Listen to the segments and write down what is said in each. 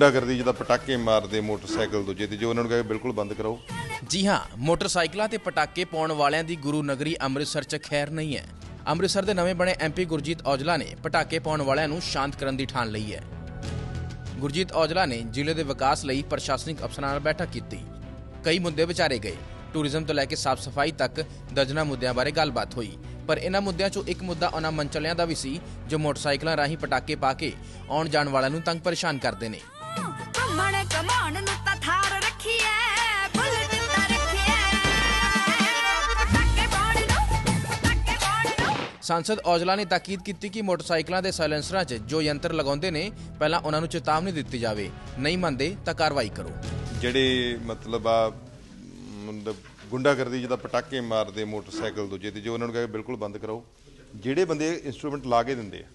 ਗੁੰਡਾਗਰਦੀ ਜਿਹਦਾ ਪਟਾਕੇ ਮਾਰਦੇ ਮੋਟਰਸਾਈਕਲ ਦੂਜੇ ਤੇ ਜੋ ਉਹਨਾਂ ਨੂੰ ਕਹੇ ਬਿਲਕੁਲ ਬੰਦ ਕਰਾਓ। ਜੀ ਹਾਂ, ਮੋਟਰਸਾਈਕਲਾਂ ਤੇ ਪਟਾਕੇ ਪਾਉਣ ਵਾਲਿਆਂ ਦੀ ਗੁਰੂ ਨਗਰੀ ਅੰਮ੍ਰਿਤਸਰ 'ਚ ਖੈਰ ਨਹੀਂ ਹੈ। ਅੰਮ੍ਰਿਤਸਰ ਦੇ ਨਵੇਂ ਬਣੇ ਐਮਪੀ ਗੁਰਜੀਤ ਔਜਲਾ ਨੇ ਪਟਾਕੇ ਪਾਉਣ ਵਾਲਿਆਂ ਨੂੰ ਸ਼ਾਂਤ ਕਰਨ ਦੀ ਠਾਣ ਲਈ ਹੈ। ਗੁਰਜੀਤ ਔਜਲਾ ਨੇ ਜ਼ਿਲ੍ਹੇ ਦੇ ਵਿਕਾਸ ਲਈ ਪ੍ਰਸ਼ਾਸਨਿਕ ਅਫਸਰਾਂ ਨਾਲ ਬੈਠਕ ਕੀਤੀ। ਕਈ ਮੁੱਦੇ ਵਿਚਾਰੇ ਗਏ। ਟੂਰਿਜ਼ਮ ਤੋਂ ਲੈ ਕੇ ਸਾਫ਼ ਸਫ਼ਾਈ ਤੱਕ ਦਰਜਨਾ ਮੁੱਦਿਆਂ ਬਾਰੇ ਗੱਲਬਾਤ ਹੋਈ। ਪਰ ਇਹਨਾਂ ਮੁੱਦਿਆਂ 'ਚੋਂ ਇੱਕ ਮੁੱਦਾ ਉਹਨਾਂ ਮੰਚਲਿਆਂ ਦਾ ਵੀ ਸੀ, ਜੋ ਮੋਟਰਸਾਈਕਲਾਂ ਰਾਹੀਂ ਪਟਾਕੇ ਪਾ ਕੇ ਆਉਣ ਜਾਣ ਵਾਲਿਆਂ ਨੂੰ ਤੰਗ ਪਰੇਸ਼ਾਨ ਕਰਦੇ ਨੇ। ਘੁੰਮਣ ਕਮਾਉਣ ਨੂੰ ਤਾਂ ਥਾਰ ਰੱਖੀ ਐ ਬੁਲਟ ਤਾਂ ਰੱਖੀ ਐ ਪਟਾਕੇ ਪਾਉਣ ਨੂੰ ਪਟਾਕੇ ਪਾਉਣ ਨੂੰ। ਸਾਂਸਦ ਔਜਲਾ ਨੇ ਤਾਕੀਦ ਕੀਤੀ ਕਿ ਮੋਟਰਸਾਈਕਲਾਂ ਦੇ ਸਾਇਲੈਂਸਰਾਂ 'ਚ ਜੋ ਯੰਤਰ ਲਗਾਉਂਦੇ ਨੇ ਪਹਿਲਾਂ ਉਹਨਾਂ ਨੂੰ ਚੇਤਾਵਨੀ ਦਿੱਤੀ ਜਾਵੇ। ਨਹੀਂ ਮੰਨਦੇ ਤਾਂ ਕਾਰਵਾਈ ਕਰੋ। ਜਿਹੜੇ ਮਤਲਬ ਆ ਮਤਲਬ ਗੁੰਡਾਗਰਦੀ ਜਿਹਦਾ ਪਟਾਕੇ ਮਾਰਦੇ ਮੋਟਰਸਾਈਕਲ ਦੂਜੇ ਤੇ ਜੋ ਉਹਨਾਂ ਨੂੰ ਕਹੇ ਬਿਲਕੁਲ ਬੰਦ ਕਰਾਓ ਜਿਹੜੇ ਬੰਦੇ ਇਨਸਟਰੂਮੈਂਟ ਲਾ ਕੇ ਦਿੰਦੇ ਆ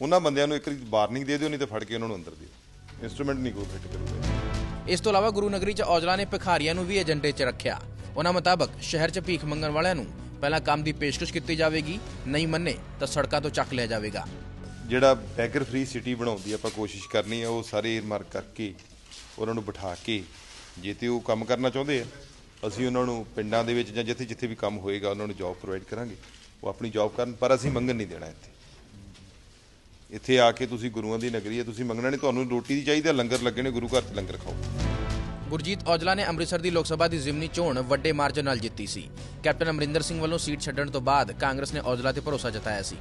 ਉਹਨਾਂ ਬੰਦਿਆਂ ਨੂੰ ਇੱਕ ਵਾਰਨਿੰਗ ਦੇ ਦਿਓ ਨਹੀਂ ਤੇ ਫੜ ਕੇ ਉਹਨਾਂ ਨੂੰ ਅੰਦਰ ਦਿਓ। ਇਨਸਟਰੂਮੈਂਟ ਨਹੀਂ ਕੋਈ ਫਿੱਟ ਕਰੂਗਾ ਇਸ ਤੋਂ ਇਲਾਵਾ ਗੁਰੂ ਨਗਰੀ 'ਚ ਔਜਲਾ ਨੇ ਭਿਖਾਰੀਆਂ ਨੂੰ ਵੀ ਏਜੰਡੇ 'ਚ ਰੱਖਿਆ। ਉਹਨਾਂ ਮੁਤਾਬਕ ਸ਼ਹਿਰ 'ਚ ਭੀਖ ਮੰਗਣ ਵਾਲਿਆਂ ਨੂੰ ਪਹਿਲਾਂ ਕੰਮ ਦੀ ਪੇਸ਼ਕਸ਼ ਕੀਤੀ ਜਾਵੇਗੀ ਨਹੀਂ ਮੰਨੇ ਤਾਂ ਸੜਕਾਂ ਤੋਂ ਚੱਕ ਲਿਆ ਜਾਵੇਗਾ। ਜਿਹੜਾ ਬੈਗਰ ਫ੍ਰੀ ਸਿਟੀ ਬਣਾਉਣ ਦੀ ਆਪਾਂ ਕੋਸ਼ਿਸ਼ ਕਰਨੀ ਆ ਉਹ ਸਾਰੇ ਮਾਰਕ ਕਰਕੇ ਉਹਨਾਂ ਨੂੰ ਬਿਠਾ ਕੇ ਜੇ ਤੇ ਉਹ ਕੰਮ ਕਰਨਾ ਚਾਹੁੰਦੇ ਆ ਅਸੀਂ ਉਹਨਾਂ ਨੂੰ ਪਿੰਡਾਂ ਦੇ ਵਿੱਚ ਜਾਂ ਜਿੱਥੇ ਜਿੱਥੇ ਵੀ ਕੰਮ ਹੋਏਗਾ ਉਹਨਾਂ ਨੂੰ ਜੌਬ ਪ੍ਰੋਵਾਈਡ ਕਰਾਂਗੇ। ਉਹ ਆਪਣੀ ਜੌਬ ਕਰਨ ਪਰ ਅਸੀਂ ਮੰਗਣ ਨਹੀਂ ਦੇਣਾ ਇੱਥੇ। ਇੱਥੇ ਆ ਕੇ ਤੁਸੀਂ ਗੁਰੂਆਂ ਦੀ ਨਗਰੀ ਹੈ, ਤੁਸੀਂ ਮੰਗਣਾ ਨਹੀਂ, ਤੁਹਾਨੂੰ ਰੋਟੀ ਦੀ ਚਾਹੀਦੀ ਹੈ ਲੰਗਰ ਲੱਗੇ ਨੇ, ਗੁਰੂ ਘਰ 'ਚ ਲੰਗਰ ਖਾਓ। ਗੁਰਜੀਤ ਔਜਲਾ ਨੇ ਅੰਮ੍ਰਿਤਸਰ ਦੀ ਲੋਕ ਸਭਾ ਦੀ ਜ਼ਿਮਨੀ ਚੋਣ ਵੱਡੇ ਮਾਰਜਨ ਨਾਲ ਜਿੱਤੀ ਸੀ। ਕੈਪਟਨ ਅਮਰਿੰਦਰ ਸਿੰਘ ਵੱਲੋਂ ਸੀਟ ਛੱਡਣ ਤੋਂ ਬਾਅਦ ਕਾਂਗਰਸ ਨੇ ਔਜਲਾ ਤੇ ਭਰੋਸਾ ਜਤਾਇਆ ਸੀ।